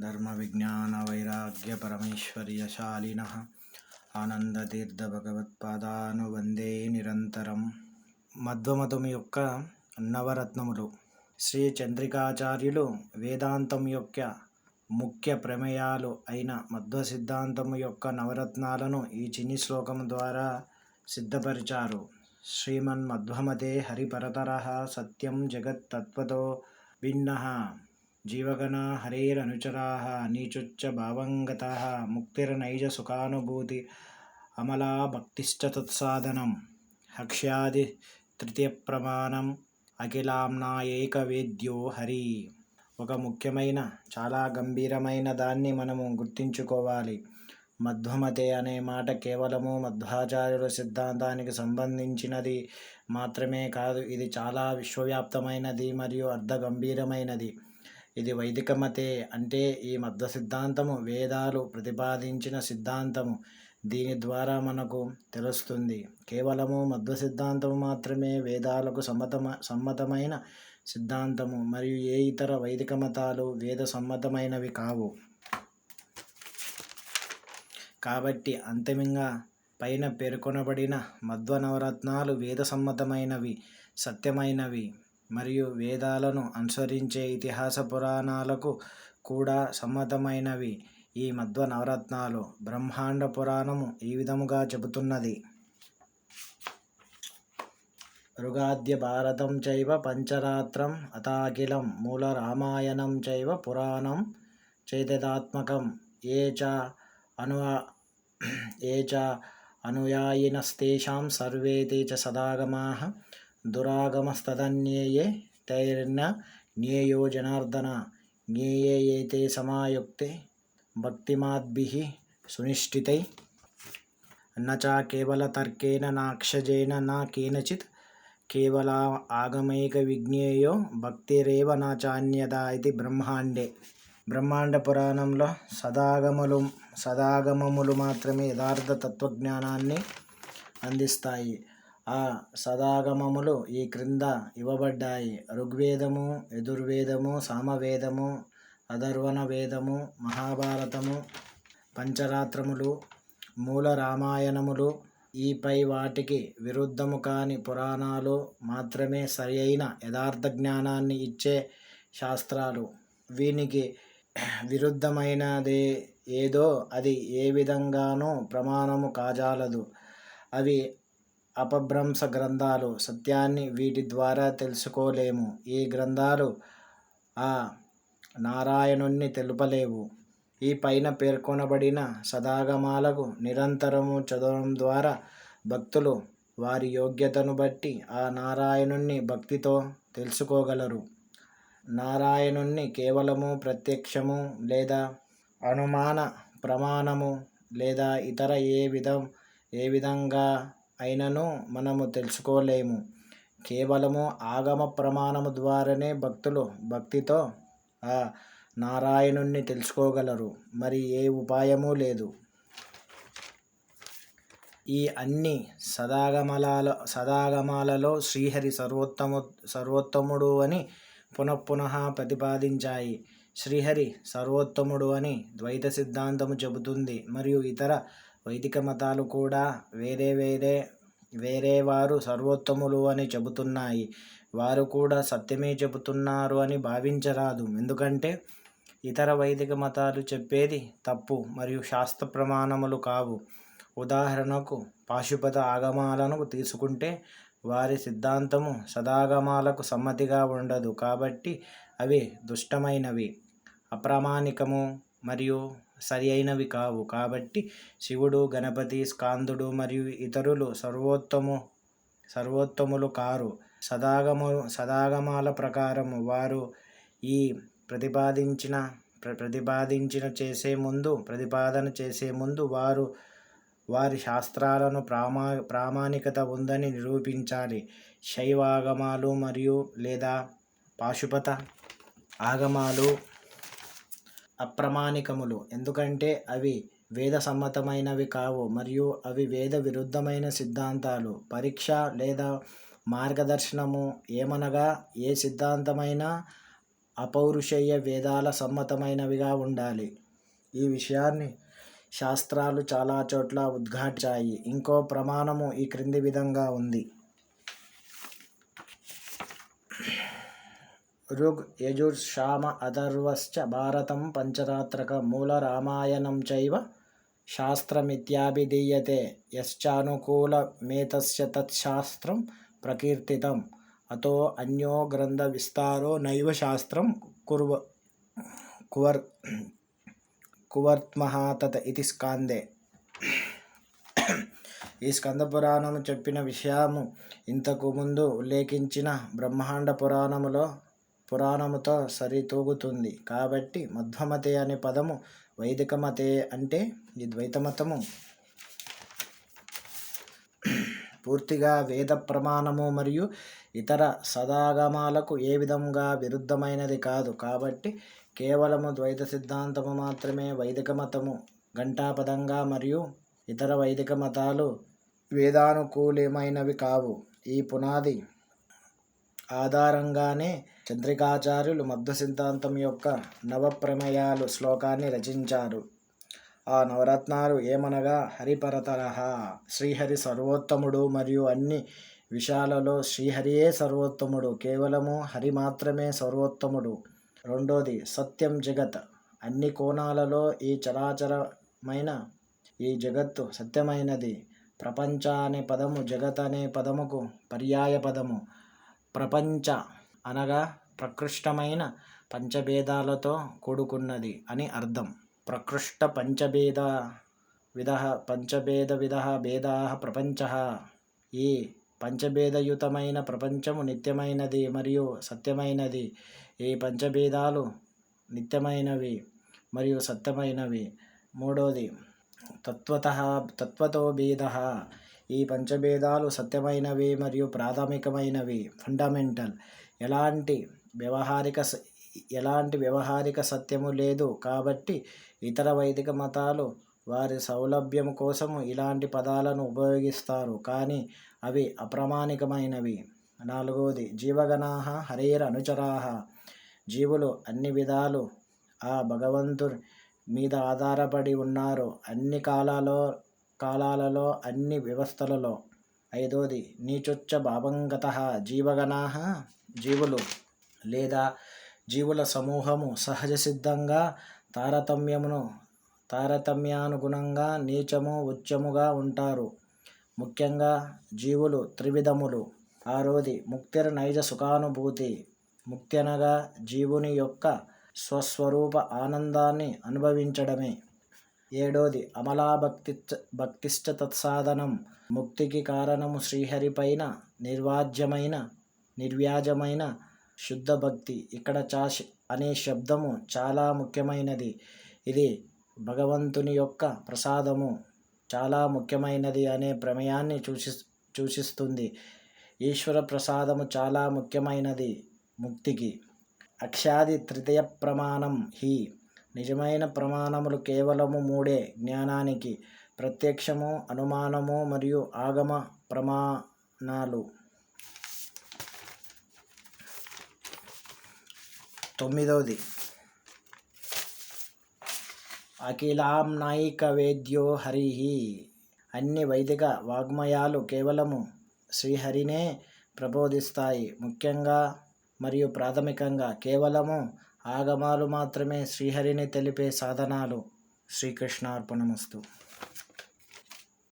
ధర్మ విజ్ఞాన వైరాగ్య పరమేశ్వర్య శాలిన ఆనందతీర్థ భగవత్పాదాను వందే నిరంతరం. మధ్వమతం యొక్క నవరత్నములు శ్రీ చంద్రికాచార్యులు వేదాంతం యొక్క ముఖ్య ప్రమేయాలు అయిన మధ్వ సిద్ధాంతము యొక్క నవరత్నాలను ఈ చిన్ని శ్లోకం ద్వారా సిద్ధపరిచారు. శ్రీమన్మధ్వమతే హరిపరతర సత్యం జగత్తత్వతో భిన్న. జీవగణా హరేరనుచరా నీచుచ్చ భావంగత ముక్తిర్నైజ సుఖానుభూతి అమలా భక్తిశ్చ తత్సాధనం. హక్ష్యాది తృతీయ ప్రమాణం అఖిలాంనా ఏకవేద్యో హరి. ఒక ముఖ్యమైన చాలా గంభీరమైన దాన్ని మనము గుర్తించుకోవాలి. మధ్వమతే అనే మాట కేవలము మధ్వాచార్యుల సిద్ధాంతానికి సంబంధించినది మాత్రమే కాదు ఇది చాలా విశ్వవ్యాప్తమైనది మరియు అర్ధ గంభీరమైనది ఇది వైదిక మతే అంటే ఈ మధ్వ సిద్ధాంతము వేదాలు ప్రతిపాదించిన సిద్ధాంతము. దీని ద్వారా మనకు తెలుస్తుంది. కేవలము మధ్వ సిద్ధాంతము మాత్రమే వేదాలకు సమ్మతమ సమ్మతమైన సిద్ధాంతము. మరియు ఏ ఇతర వైదిక మతాలు వేద సమ్మతమైనవి కావు. కాబట్టి అంతిమంగా పైన పేర్కొనబడిన మధ్వ నవరత్నాలు వేద సమ్మతమైనవి సత్యమైనవి. మరియు వేదాలను అనుసరించే ఇతిహాస పురాణాలకు కూడా సమ్మతమైనవి. ఈ మధ్వ నవరత్నాలు బ్రహ్మాండ పురాణము ఈ విధముగా చెబుతున్నది. ఋగాద్య భారతం చైవ పంచరాత్రం అతాఖిలం మూల రామాయణం చైవ పురాణం చైతదాత్మకం. ఏ చ అను ఏ చ అనుయాయినస్తేషాం సర్వే చ సదాగమా దురాగమస్తదన్యేయే తైర్న జ్ఞేయో జనార్దన జ్ఞేయే ఏతే సమాయుక్తే భక్తిమాద్భిः సునిష్ఠితై न च केवलतर्केण नाक्षजेन न केनचित् కేవల ఆగమైక విజ్ఞేయో భక్తిరేవ నా చాన్యత ఇది బ్రహ్మాండే బ్రహ్మాండ పురాణంలో సదాగములు సదాగమములు మాత్రమే యథార్థ తత్వజ్ఞానాన్ని అందిస్తాయి ఆ సదాగమములు ఈ క్రింద ఇవ్వబడ్డాయి. ఋగ్వేదము యజుర్వేదము సామవేదము అధర్వణ వేదము మహాభారతము పంచరాత్రములు మూల రామాయణములు ఈపై వాటికి విరుద్ధము కాని పురాణాలు మాత్రమే సరి అయిన యథార్థ జ్ఞానాన్ని ఇచ్చే శాస్త్రాలు. వీనికి విరుద్ధమైనదే ఏదో అది ఏ విధంగానూ ప్రమాణము కాజాలదు. అవి అపభ్రంశ గ్రంథాలు సత్యాన్ని వీటి ద్వారా తెలుసుకోలేము. ఈ గ్రంథాలు ఆ నారాయణుణ్ణి తెలుపలేవు. ఈ పైన పేర్కొనబడిన సదాగమాలకు నిరంతరము చదవడం ద్వారా భక్తులు వారి యోగ్యతను బట్టి ఆ నారాయణుణ్ణి భక్తితో తెలుసుకోగలరు. నారాయణుణ్ణి కేవలము ప్రత్యక్షము లేదా అనుమాన ప్రమాణము లేదా ఇతర ఏ విధం ఏ విధంగా అయినను మనము తెలుసుకోలేము. కేవలము ఆగమ ప్రమాణము ద్వారానే భక్తులు భక్తితో ఆ నారాయణుణ్ణి తెలుసుకోగలరు. మరి ఏ ఉపాయము లేదు. ఈ అన్ని సదాగమలాల సదాగమాలలో శ్రీహరి సర్వోత్తము సర్వోత్తముడు అని పునఃపునః ప్రతిపాదించాయి. శ్రీహరి సర్వోత్తముడు అని ద్వైత సిద్ధాంతము చెబుతుంది. మరియు ఇతర వైదిక మతాలు కూడా వేరే వేరే వేరే వారు సర్వోత్తములు అని చెబుతున్నాయి. వారు కూడా సత్యమే చెబుతున్నారు అని భావించరాదు. ఎందుకంటే ఇతర వైదిక మతాలు చెప్పేది తప్పు మరియు శాస్త్ర ప్రమాణములు కావు. ఉదాహరణకు పాశుపత ఆగమాలను తీసుకుంటే వారి సిద్ధాంతము సదాగమాలకు సమ్మతిగా ఉండదు కాబట్టి అవి దుష్టమైనవి అప్రామాణికము మరియు సరి అయినవి కావు. కాబట్టి శివుడు గణపతి స్కాందుడు మరియు ఇతరులు సర్వోత్తము సర్వోత్తములు కారు. సదాగము సదాగమాల ప్రకారము వారు ఈ ప్రతిపాదించిన ప్రతిపాదించిన చేసే ముందు ప్రతిపాదన చేసే ముందు వారు వారి శాస్త్రాలను ప్రామా ప్రామాణికత ఉందని నిరూపించాలి. శైవాగమాలు మరియు లేదా పాశుపత ఆగమాలు అప్రమాణికములు. ఎందుకంటే అవి వేద సమ్మతమైనవి కావు మరియు అవి వేద విరుద్ధమైన సిద్ధాంతాలు. పరీక్ష లేదా మార్గదర్శనము ఏమనగా ఏ సిద్ధాంతమైనా అపౌరుషేయ వేదాల సమ్మతమైనవిగా ఉండాలి. ఈ విషయాన్ని శాస్త్రాలు చాలా చోట్ల ఉద్ఘాటించాయి. ఇంకో ప్రమాణము ఈ క్రింది విధంగా ఉంది. ఋగ్ యజుర్షామ అథర్వశ్చ భారతం పంచరాత్రక మూల రామాయణం చైవ శాస్త్రమిత్యాభిధీయతే యశ్చానుకూలమేతస్య తత్శాస్త్రం ప్రకీర్తితం అతో అన్యో గ్రంథ విస్తారో నైవ శాస్త్రం కుర్వ కువర్ కువర్త్మహాతత ఇది స్కాందే ఈ స్కంద పురాణము చెప్పిన విషయము ఇంతకు ముందు ఉల్లేఖించిన బ్రహ్మాండ పురాణములో పురాణముతో సరితూగుతుంది. కాబట్టి మధ్వమతే అనే పదము వైదిక మతే అంటే ఈ ద్వైత మతము పూర్తిగా వేద ప్రమాణము మరియు ఇతర సదాగమాలకు ఏ విధంగా విరుద్ధమైనది కాదు. కాబట్టి కేవలము ద్వైత సిద్ధాంతము మాత్రమే వైదిక మతము ఘంటాపదంగా మరియు ఇతర వైదిక మతాలు వేదానుకూలమైనవి కావు. ఈ పునాది ఆధారంగానే చంద్రికాచార్యులు మధ్వ సిద్ధాంతం యొక్క నవప్రమేయాలు శ్లోకాన్ని రచించారు. ఆ నవరత్నాలు ఏమనగా హరిపరతరహ శ్రీహరి సర్వోత్తముడు మరియు అన్ని విషయాలలో శ్రీహరియే సర్వోత్తముడు కేవలము హరి మాత్రమే సర్వోత్తముడు. రెండోది సత్యం జగత్. అన్ని కోణాలలో ఈ చరాచరమైన ఈ జగత్తు సత్యమైనది. ప్రపంచ అనే పదము జగత్ అనే పదముకు పర్యాయ పదము. ప్రపంచ అనగా ప్రకృష్టమైన పంచభేదాలతో కూడుకున్నది అని అర్థం. ప్రకృష్ట పంచభేద విధ పంచభేద విధ భేదా ప్రపంచ. ఈ పంచభేదయుతమైన ప్రపంచము నిత్యమైనది మరియు సత్యమైనది. ఈ పంచభేదాలు నిత్యమైనవి మరియు సత్యమైనవి. మూడోది తత్వత తత్వతో భేద. ఈ పంచభేదాలు సత్యమైనవి మరియు ప్రాథమికమైనవి. ఫండమెంటల్ ఎలాంటి వ్యవహారిక ఎలాంటి వ్యవహారిక సత్యము లేదు కాబట్టి ఇతర వైదిక మతాలు వారి సౌలభ్యం కోసము ఇలాంటి పదాలను ఉపయోగిస్తారు. కానీ అవి అప్రామాణికమైనవి. నాలుగవది జీవగణాహ హరేర అనుచరాహ జీవులు అన్ని విధాలు ఆ భగవంతుడి మీద ఆధారపడి ఉన్నారు. అన్ని కాలాల్లో కాలాలలో అన్ని వ్యవస్థలలో. ఐదోది నీచొచ్చ భావంగత జీవగణా జీవులు లేదా జీవుల సమూహము సహజ సిద్ధంగా తారతమ్యమును తారతమ్యానుగుణంగా నీచము ఉచ్చముగా ఉంటారు. ముఖ్యంగా జీవులు త్రివిధములు. ఆరోది ముక్తిర నైజ సుఖానుభూతి. ముక్తి అనగా జీవుని యొక్క స్వస్వరూప ఆనందాన్ని అనుభవించడమే. ఏడోది అమలా భక్తి భక్తిష్ట తత్సాధనం. ముక్తికి కారణము శ్రీహరిపైన నిర్వాజ్యమైన నిర్వ్యాజమైన శుద్ధ భక్తి. ఇక్కడ చా అనే శబ్దము చాలా ముఖ్యమైనది. ఇది భగవంతుని యొక్క ప్రసాదము. చాలా ముఖ్యమైనది అనే ప్రమేయాన్ని సూచి సూచిస్తుంది ఈశ్వర ప్రసాదము చాలా ముఖ్యమైనది ముక్తికి. అక్షాది తృతీయ ప్రమాణం హి. నిజమైన ప్రమాణములు కేవలము మూడే. జ్ఞానానికి ప్రత్యక్షము అనుమానము మరియు ఆగమ ప్రమాణాలు. తొమ్మిదవది. అఖిలాంనాయిక వేద్యో హరి. అన్ని వైదిక వాగ్మయాలు కేవలము శ్రీహరినే ప్రబోధిస్తాయి. ముఖ్యంగా మరియు ప్రాథమికంగా కేవలము ఆగమాలు మాత్రమే శ్రీహరిని తెలిపే సాధనాలు. శ్రీకృష్ణార్పణమస్తు.